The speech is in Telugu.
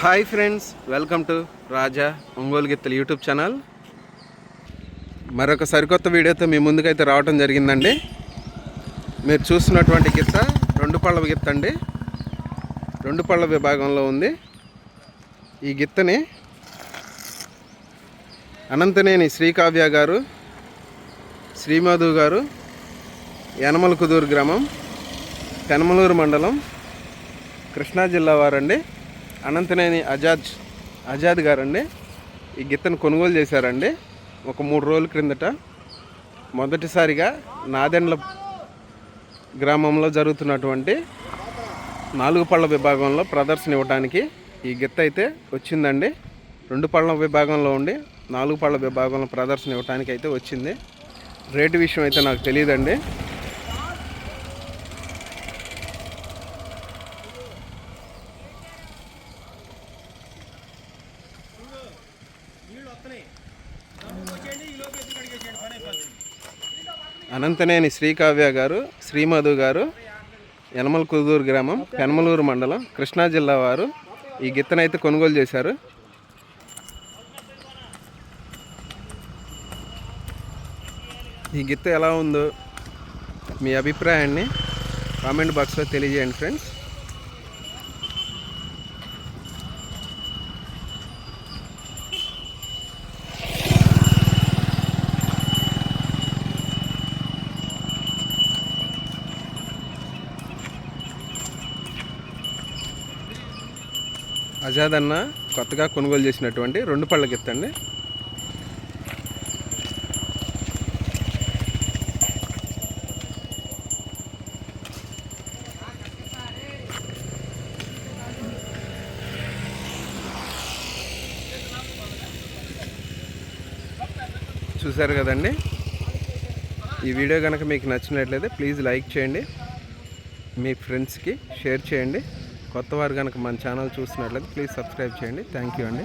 Hi friends welcome to Raja Ongole గిత్తలు యూట్యూబ్ ఛానల్. మరొక సరికొత్త వీడియోతో మీ ముందుకైతే రావడం జరిగిందండి. మీరు చూస్తున్నటువంటి గిత్త రెండు పళ్ళ గిత్త అండి. రెండు పళ్ళ విభాగంలో ఉంది. ఈ గిత్తని అనంతనేని శ్రీకావ్య గారు శ్రీమాధు గారు యనమల కుదూరు గ్రామం పెనమలూరు మండలం కృష్ణా జిల్లా వారండి. అనంతనేని అజాద్ అజాద్ గారండి. ఈ గిత్తను కొనుగోలు చేశారండి. ఒక మూడు రోజుల క్రిందట మొదటిసారిగా నాదెండ్ల గ్రామంలో జరుగుతున్నటువంటి నాలుగు పళ్ళ విభాగంలో ప్రదర్శన ఇవ్వడానికి ఈ గిత్త అయితే వచ్చిందండి. రెండు పళ్ళ విభాగంలో ఉండి నాలుగు పళ్ళ విభాగంలో ప్రదర్శన ఇవ్వడానికి అయితే వచ్చింది. రేటు విషయం అయితే నాకు తెలియదండి. అనంతనేని శ్రీకావ్య గారు శ్రీమధు గారు యనమల కుదూరు గ్రామం పెనమలూరు మండలం కృష్ణా జిల్లా వారు ఈ గిత్తనైతే కొనుగోలు చేశారు. ఈ గిత్త ఎలా ఉందో మీ అభిప్రాయాన్ని కామెంట్ బాక్స్లో తెలియజేయండి ఫ్రెండ్స్. అజాద్ అన్న కొత్తగా కొనుగోలు చేసినటువంటి రెండు పళ్ళ గిత్తండి చూశారు కదండి? ఈ వీడియో కనుక మీకు నచ్చినట్లయితే ప్లీజ్ లైక్ చేయండి. మీ ఫ్రెండ్స్కి షేర్ చేయండి. కొత్త వారు కనుక మన ఛానల్ చూసినట్లయితే ప్లీజ్ సబ్స్క్రైబ్ చేయండి. థ్యాంక్ యూ అండి.